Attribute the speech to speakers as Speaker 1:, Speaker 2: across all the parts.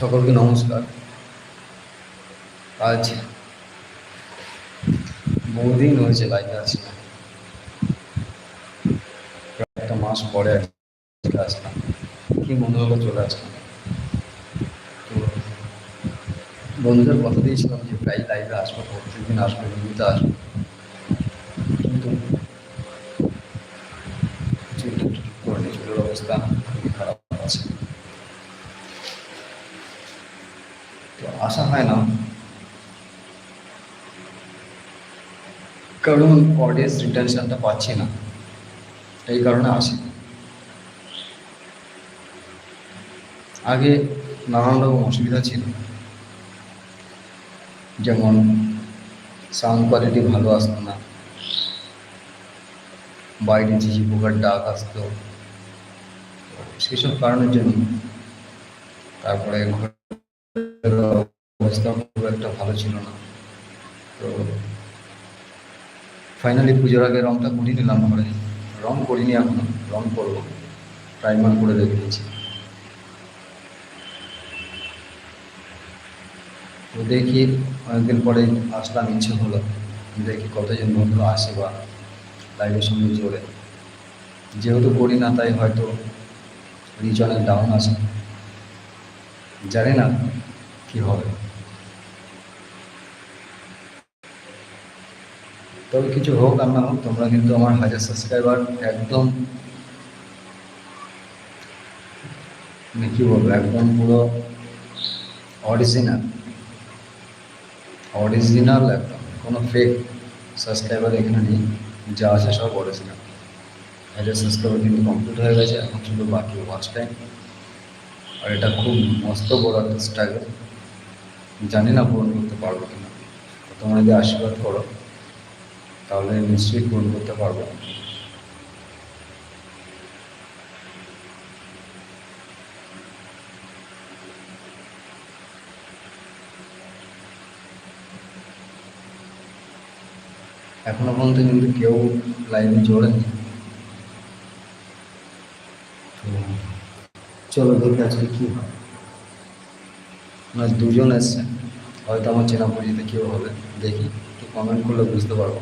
Speaker 1: সকলকে নমস্কার। আজ বহুদিন হয়েছে লাইভে আসি না। প্রায় একটা মাস পরে আসলাম। কি মনে হলো চলে আসলাম? তো বন্ধুদের কথা দিয়েছিলাম যে প্রায় লাইভে আসব প্রত্যেকদিন আসব নিয়মিত আসব। কিন্তু করে অবস্থা খুবই খারাপ আছে তো আসা হয় না। কারণ অডিয়েন্স রিটেনশনটা পাচ্ছি না। এই কারণে আসি। আগে নানান রকম অসুবিধা ছিল। যেমন সাউন্ড কোয়ালিটি ভালো আসতো না। বাইরে ঝিঝি পোকার ডাক আসতো। সেসব কারণের জন্য তারপরে ঘরের অবস্থা খুব একটা ভালো ছিল না। তো ফাইনালি পুজোর আগে রংটা করিয়ে নিলাম ঘরে রং করিনি এখনও, রং করব। প্রাইমার করে রেখে দিয়েছি। তো দেখি অনেকদিন পরে আসলাম, ইচ্ছে হলো। দেখি কতজন বন্ধু আসে বা লাইভের সঙ্গে জোরে। যেহেতু করি না, তাই হয়তো রিচ অনেক ডাউন আছে। জানি না কি হবে। তবে কিছু হোক, আর না হোক, তোমরা কিন্তু আমার হাজার সাবস্ক্রাইবার একদম মানে কি বলব, একদম পুরো অরিজিনাল অরিজিনাল একদম। কোনো ফেক সাবস্ক্রাইবার এখানে নেই, যা আছে সব অরিজিনাল হাজার সাবস্ক্রাইবার কিন্তু কমপ্লিট হয়ে গেছে, এখন শুধু বাকি ওয়াচ টাইম আর এটা খুব মস্ত বড় একটা স্ট্রাগল জানি না পূরণ করতে পারব কিনা। তোমরা যদি আশীর্বাদ করো তাহলে নিশ্চয়ই পূরণ করতে পারব। এখনও পর্যন্ত কিন্তু কেউ লাইভে জোড়েনি। তো চলো দেখি আজকে কি হয়। না দুজন এসছে হয়তো আমার চেনা পরিচিত কেউ হবে দেখি, একটু কমেন্ট করলে বুঝতে পারব।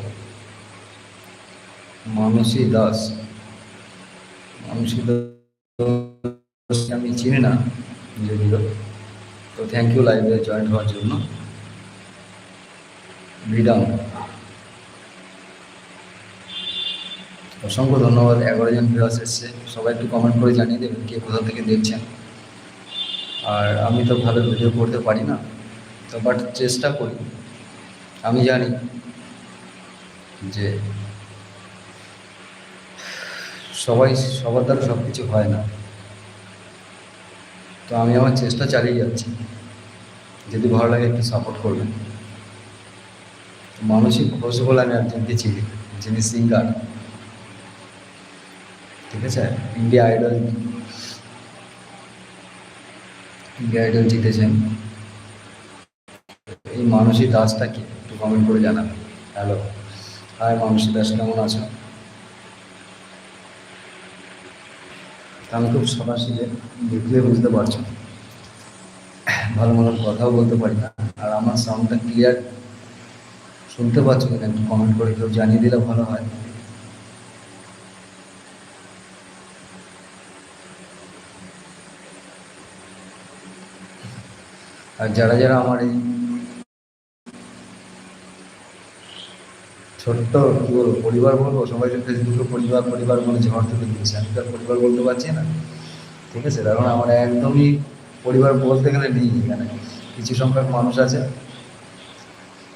Speaker 1: মানসী দাস। মানসী দাস আমি চিনি না, যদিও। তো থ্যাংক ইউ লাইভে জয়েন হওয়ার জন্য। ভিডাম অসংখ্য ধন্যবাদ, এগারো জন ভিউয়ার্স এসছে। সবাই একটু কমেন্ট করে জানিয়ে দেবেন কে কোথা থেকে দেখছেন। আর আমি তো ভালো ভিডিও করতে পারি না। তো বাট চেষ্টা করি। আমি জানি যে সবাই সবার দ্বারা সব কিছু হয় না। তো আমি আমার চেষ্টা চালিয়ে যাচ্ছি। যদি ভালো লাগে একটু সাপোর্ট করবেন। মানসিক ঘোষ বলে আমি একজনকে চিনি যিনি সিঙ্গার ঠিক আছে? ইন্ডিয়া আইডল ইন্ডিয়া আইডল জিতেছেন। এই মানসী দাসটা কি একটু কমেন্ট করে জানাবেন। হ্যালো হাই মানসী দাস, কেমন আছো? আমি খুব সবার সরাসরি দেখলে বুঝতে পারছ। ভালো মতো কথাও বলতে পারি না। আর আমার সাউন্ডটা ক্লিয়ার শুনতে পাচ্ছ কিনা একটু কমেন্ট করে, কেউ জানিয়ে দিলে ভালো হয়। আর যারা যারা আমার এই ছোট্ট কি বলব, পরিবার বলব, সবাই ফেসবুকে পরিবার পরিবার বলে ঝড় তুলে দিয়েছে, আমি তো আর পরিবার বলতে পারছি না। ঠিক আছে? কারণ আমার একদমই পরিবার বলতে গেলে নেই এখানে। কিছু সংখ্যক মানুষ আছে,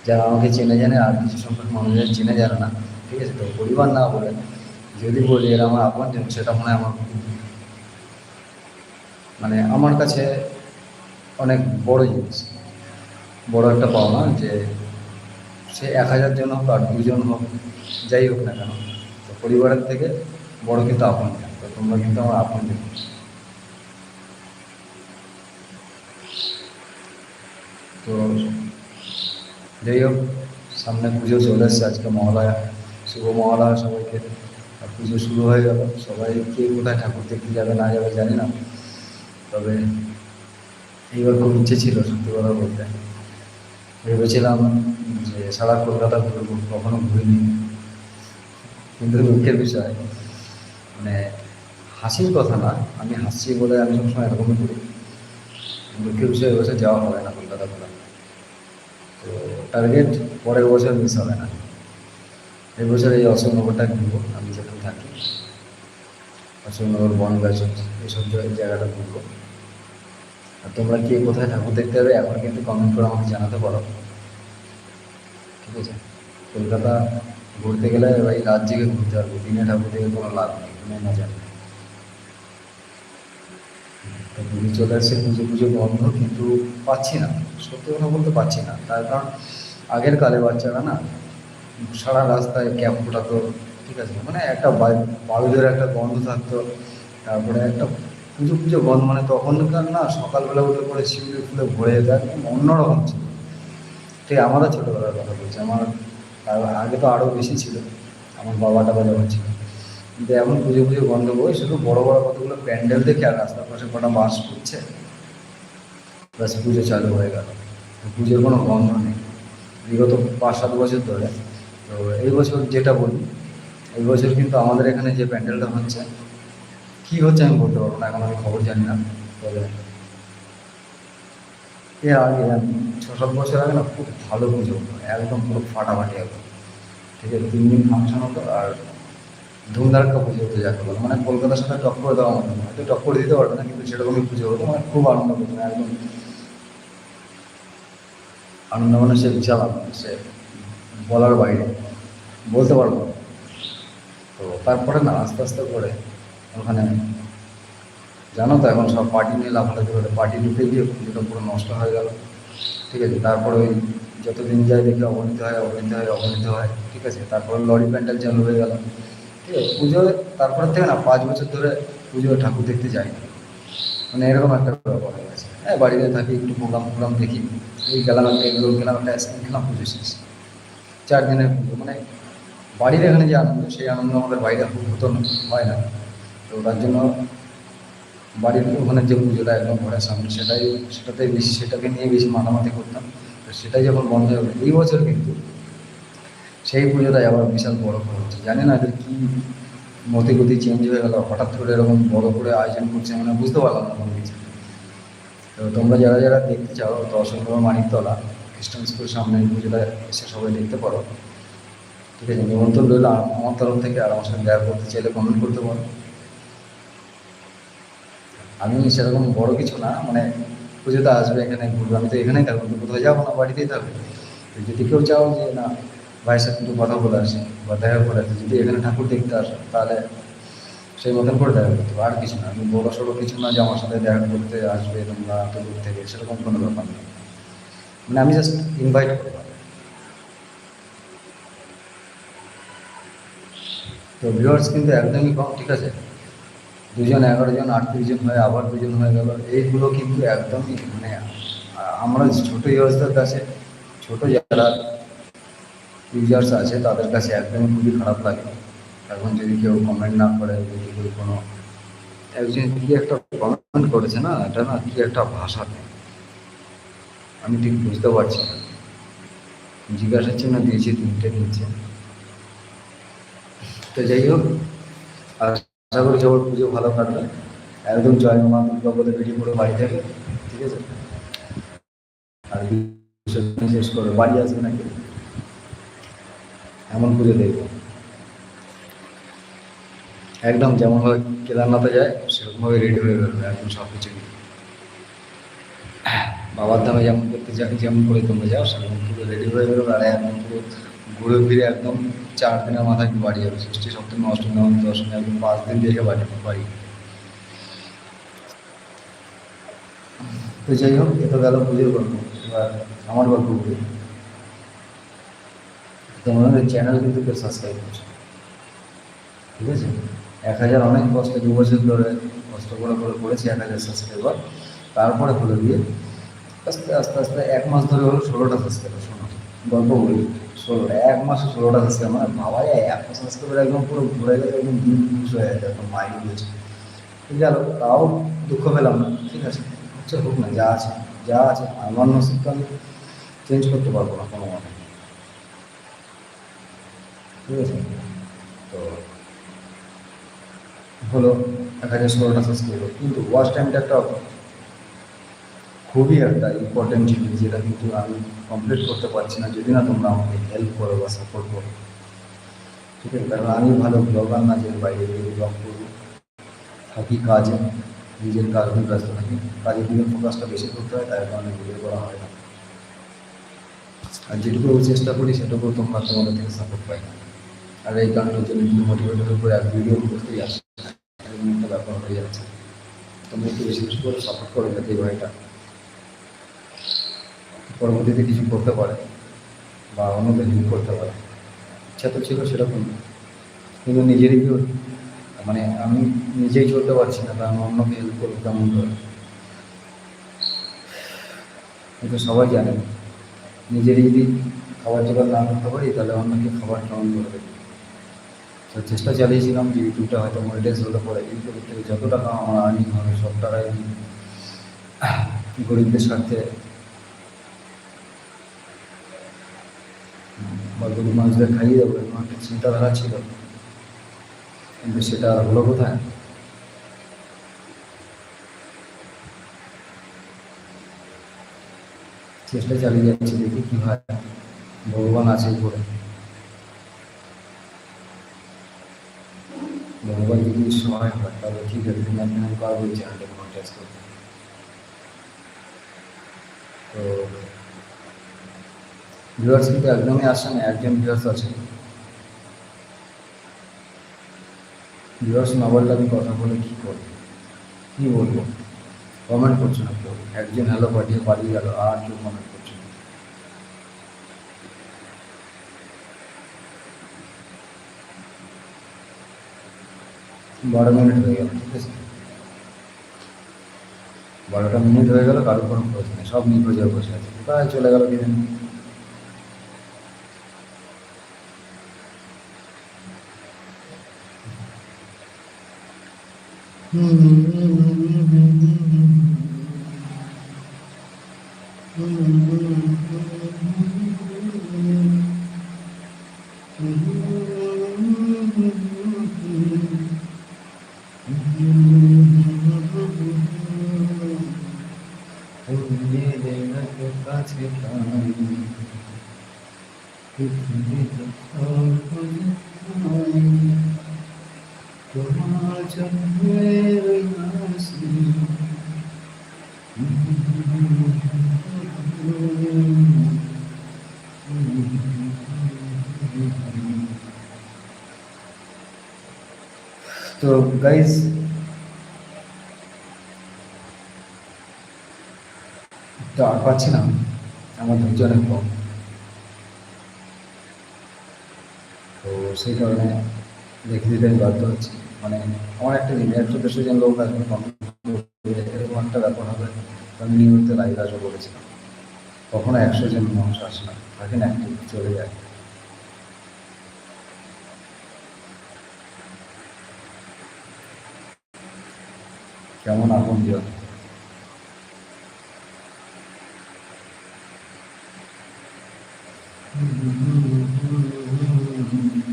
Speaker 1: যারা আমাকে চেনে জানে, আর কিছু সংখ্যক মানুষ চেনে জানে না। ঠিক আছে? তো পরিবার না বলে যদি বলি এরা আমার আপন সেটা মনে হয় আমার মানে আমার কাছে অনেক বড় জিনিস। বড় একটা পাওনা যে সে এক হাজার জন হোক আর দুজন হোক, যাই হোক না কেন, তো পরিবারের থেকে বড় কিন্তু আপন তো তোমরা কিন্তু আমার আপন তো যাই হোক, সামনে পুজো চলে এসছে, আজকে মহালয়া, শুভ মহালয়া সবাইকে। আর পুজো শুরু হয়ে গেল, সবাই কে কোথায় ঠাকুর দেখতে যাবে, না যাবে জানি না। তবে এইবার খুব ইচ্ছে ছিল সত্যি কথা বলতে। ভেবেছিলাম যে সারা কলকাতা ঘুরবো, কখনো ঘুরিনি। কিন্তু দুঃখের বিষয় মানে হাসির কথা না, আমি হাসছি বলে আমি সবসময় এরকমই করি। দুঃখের বিষয় এবছর যাওয়া হবে না কলকাতা ঘোরা। তো টার্গেট পরের বছর মিস হবে না। এবছর এই অশোকনগরটা ঘুরবো, আমি যেখানে থাকি। অশোকনগর বনগাছ এইসব জায়গা- জায়গাটা ঘুরবো। আর তোমরা কে কোথায় ঠাকুর দেখতে হবে এখন কিন্তু কমেন্ট করে আমাকে জানাতে পারো ঠিক আছে? কলকাতা ঘুরতে গেলে ভাই রাত জেগে ঘুরতে পারব দিনে ঠাকুর দেখে কোনো লাভ নেই কোনো মজা নেই তো পুজো চলে আসছে, পুজো পুজো বন্ধ, কিন্তু পাচ্ছি না। সত্যি কথা বলতে পারছি না। তার কারণ আগের কালে বাচ্চারা না, সারা রাস্তায় ক্যাপ ফোটাতো, ঠিক আছে? মানে একটা বায়ুদের একটা গন্ধ থাকতো, তারপরে একটা পুজো পুজো গন্ধ মানে তখনকার না সকালবেলা উঠে পরে শিউলি ফুলে ভরে যেত একদম অন্যরকম ছিল। ঠিক আমারও ছোটোবেলার কথা বলছি, আমার আগে তো আরও বেশি ছিল, আমার বাবা টাবা যখন ছিল। কিন্তু এখন পুজো পুজো গন্ধ বই শুধু বড় বড় কতগুলো প্যান্ডেল দেখে আর রাস্তার পাশে কটা বাস করছে ব্যাস পুজো চালু হয়ে গেল। পুজোর কোনো গন্ধ নেই। বিগত পাঁচ সাত বছর ধরে, তো এই বছর যেটা বলি, এই বছর কিন্তু আমাদের এখানে যে প্যান্ডেলটা হচ্ছে কী হচ্ছে আমি বলতে পারব না, এখন আমি খবর জানি না। এর আগে ছ সাত বছর আগে না খুব ভালো পুজো হতো একদম পুরো ফাটাফাটি একদম ঠিক আছে, তিন দিন ফাংশন হতো আর ধুমধারাক্কা পুজো হতো যাকে বলে। মানে কলকাতার সাথে টপ করে দেওয়া মতো হয়তো টপ করে দিতে পারবে না, কিন্তু সেরকমই পুজো হতো। মানে খুব আনন্দ করতো একদম আনন্দ মানে সে বিশাল আনন্দ, সে বলার বাইরে, বলতে পারব তো তারপরে না, আস্তে আস্তে করে ওখানে জানো তো এখন সব পার্টি নিয়ে লাফালাফি করে পার্টি ঢুকে গিয়ে পুজোটা পুরো নষ্ট হয়ে গেল। ঠিক আছে, তারপরে ওই যতদিন যায় দেখি অবনীত হয় অবনীত হয় অবনীত হয়, ঠিক আছে, তারপরে লরি প্যান্ডেল চালু হয়ে গেল। ঠিক আছে, পুজো তারপর থেকে না পাঁচ বছর ধরে পুজো ঠাকুর দেখতে যাই মানে এরকম একটা ব্যাপার হয়ে গেছে। হ্যাঁ বাড়িতে থাকি, একটু প্রোগ্রাম ফোগ্রাম দেখি। এই গেলাম একটা এগরোল খেলাম একটা আইসক্রিম খেলাম পুজো শেষ। চার দিনের পুজো মানে বাড়ির এখানে যে আনন্দ, সেই আনন্দ আমাদের বাইরে হতো না, হয় না। তো তার জন্য বাড়ির ওখানে যে পুজোটা একদম ঘরের সামনে, সেটাই সেটাতে বেশি, সেটাকে নিয়ে বেশি মাতামাতি করতাম। তো সেটাই যখন বন্ধ হয়ে এই বছর কিন্তু সেই পুজোটাই আবার বিশাল বড় করে হচ্ছে। জানি না এদের কী মতি গতি চেঞ্জ হয়ে গেল, হঠাৎ করে এরকম বড় করে আয়োজন করছে মানে বুঝতে পারলাম না কোনো কিছু। তো তোমরা যারা যারা দেখতে চাও, তো অসংখ্য মানিকতলা, খ্রিস্টান স্কুল সামনে পুজোটা এসে সবাই দেখতে পারো। ঠিক আছে? নিমন্ত্রণ রইল আমার তরফ থেকে, আর আমার সঙ্গে দেখা করতে চাইলে কমেন্ট করতে পারো। আমি সেরকম বড় কিছু না মানে পুজোতে আসবে এখানে ঘুরবে। আমি তো এখানেই থাকব তো কোথাও যাব না, বাড়িতেই থাকবে। যদি কেউ চাও যে না, ভাইয়ের সাথে একটু কথা বলে আসে বা দেখা করে আসে, যদি এখানে ঠাকুর দেখতে আসো, তাহলে সেই মতন করে দেখা করতে আর কিছু না। আমি বড় সড়ো কিছু না যে আমার সাথে দেখা করতে আসবে তোমরা এত দূর থেকে সেরকম কোনো ব্যাপার না। মানে আমি জাস্ট ইনভাইট করব। তো ভিউয়ার্স কিন্তু একদমই কম, ঠিক আছে? দুজন এগারো জন, আটত্রিশ জন হয়ে আবার দুজন হয়ে গেল। এইগুলো কিন্তু একদমই মানে আমরা ছোটো ইউজারদের কাছে, ছোটো যারা ইউজার্স আছে, তাদের কাছে একদমই খুবই খারাপ লাগে। এখন যদি কেউ কমেন্ট না করে, যদি কেউ কোনো, একজন কি একটা কমেন্ট করেছে না, এটা না কি একটা ভাষা আমি ঠিক বুঝতে পারছি না। জিজ্ঞাসার চিহ্ন দিয়েছি, তিনটে নিচে তো যাই হোক আর আশা করি সবার পুজো ভালো কাটবে। একদম জয় মা দুর্গা বলে বেরিয়ে পড়ে বাড়ি থেকে, ঠিক আছে? আর শেষ করে। বাড়ি আসবে নাকি? এমন পুজো দেখব। একদম যেমনভাবে কেদারনাথে যায়, সেরকমভাবে রেডি হয়ে বেরোবে, একদম সব কিছু বাবার ধামে যেমন করতে যাই যেমন করে তোমরা যাও, সেরকম পুরো রেডি হয়ে বেরোবে, আর একদম পুরো ঘুরে ফিরে একদম চার দিনের মাথায় বাড়ি যাবে। ষষ্ঠী, সপ্তমী, অষ্টমী, নবমী, দশমী, একদম পাঁচ দিন দেখে বাড়ি বাড়ি। তো যাই হোক এ তো গেল পুজোর গল্প। এবার আমার গল্প বলি। তোমাদের চ্যানেল কিন্তু কেউ সাবস্ক্রাইব করছে ঠিক আছে? এক হাজার অনেক কষ্ট দু বছর ধরে কষ্ট করে করে করেছি এক হাজার সাবস্ক্রাইবার তারপরে হলো গিয়ে আস্তে আস্তে আস্তে এক মাস ধরে হলো ষোলোটা সাবস্ক্রাইবার শোনো, গল্প বলি। ষোলোটা এক মাসে ষোলোটা সাবস্ক্রাইবার মানে ভাবা যায় এক সাবস্ক্রাইবার একদম পুরো ঘুরে গেছে একদম দিন খুশ হয়ে গেছে একদম মাইন্ড হয়েছে গেল তাও দুঃখ পেলাম না, ঠিক আছে। আচ্ছা হোক না, যা আছে যা আছে আমার নসিব আমি চেঞ্জ করতে পারব না কোনো মতে। ঠিক আছে? তো হলো, এক হাজার ষোলোটা সাবস্ক্রাইবার কিন্তু ওয়াচ টাইমটা একটা খুবই একটা ইম্পর্টেন্ট জিনিস যেটা কিন্তু আমি কমপ্লিট করতে পারছি না। যদি না তোমরা আমাকে হেল্প করো বা সাপোর্ট করো। ঠিক আছে? কারণ আমি ভালো ব্লগার না যে বাইরে গিয়ে ব্লগ করব। থাকি কাজে, নিজের কাজ ব্যস্ত থাকি। কাজের দিকে ফোকাসটা বেশি করতে হয় তার কারণে ভিডিও করা হয় না। আর যেটুকু চেষ্টা করি, সেটুকু তোমরা তোমাদের থেকে সাপোর্ট পাই। না আর এই কারণের জন্য মোটিভেটের উপরে এক ভিডিও করতেই আসে। একটা ব্যাপার হয়ে যাচ্ছে। তোমরা একটু বেশি বেশি করে সাপোর্ট করো, যাতে এই ভাইটা পরবর্তীতে কিছু করতে পারে বা অন্যদের হেল্প করতে পারে। ইচ্ছা তো ছিল সেরকম। কিন্তু নিজেরই মানে আমি নিজেই চলতে পারছি না, কারণ অন্যকে হেল্প করব কেমন করে? কিন্তু সবাই জানে। নিজেরই যদি খাবার জোগাড় না করতে পারি, তাহলে অন্যকে খাবার কেমন করে দেবে তো চেষ্টা চালিয়েছিলাম যে ইউটিউবটা হয়তো মনিটাইজ হলে পরে। ইউটিউবের থেকে যত টাকা আমার আর্নিং হবে সব টাকাই গরিবদের স্বার্থে বা গরিব মানুষদের খাইয়ে দেবো এরকম একটা চিন্তাধারা ছিল কিন্তু সেটা আর হলো কোথায় চেষ্টা চালিয়ে যাচ্ছি দেখি কি হয় ভগবান আছে উপরে ভগবান যদি সহায় হয় তাহলে ঠিক আছে তুমি আপনি আমি পারব এই চ্যানেলটাকে মনিটাইজ করতে তো ভিউয়ার্স কিন্তু একদমই আসে না, একজন ভিউয়ার্স আছে। ভিউয়ার্স না বললে আমি কথা বলে কী করব? কী বলব? কমেন্ট করছ না কেউ? একজন হ্যালো পাঠিয়ে পালিয়ে গেল, আর কেউ কমেন্ট করছ না। বারো মিনিট হয়ে গেল, ঠিক আছে? বারোটা মিনিট হয়ে গেল, কারোর কোনো খোঁজ নেই, সব নিখোঁজ বসে আছে। কোথায় চলে গেল কি জানি কাছে তো গাইজ তো আর পাচ্ছি না, আমার ধৈর্য অনেক কম। তো সেই কারণে দেখে দিতে বাধ্য হচ্ছি। মানে আমার একটা একশো দেড়শো জন লোক আসবে এরকম একটা ব্যাপার হবে, আমি নিয়মিত লাইভ আসব বলেছিলাম। কখনো একশো জন মানুষ আসে না থাকে না একটু চলে যায়। কেমন আগুন জন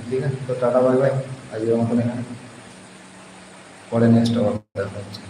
Speaker 1: ঠিক আছে, তো টাটা, বাই বাই। আজকের মতন এখানে। পরে নেক্সট আবার হচ্ছে।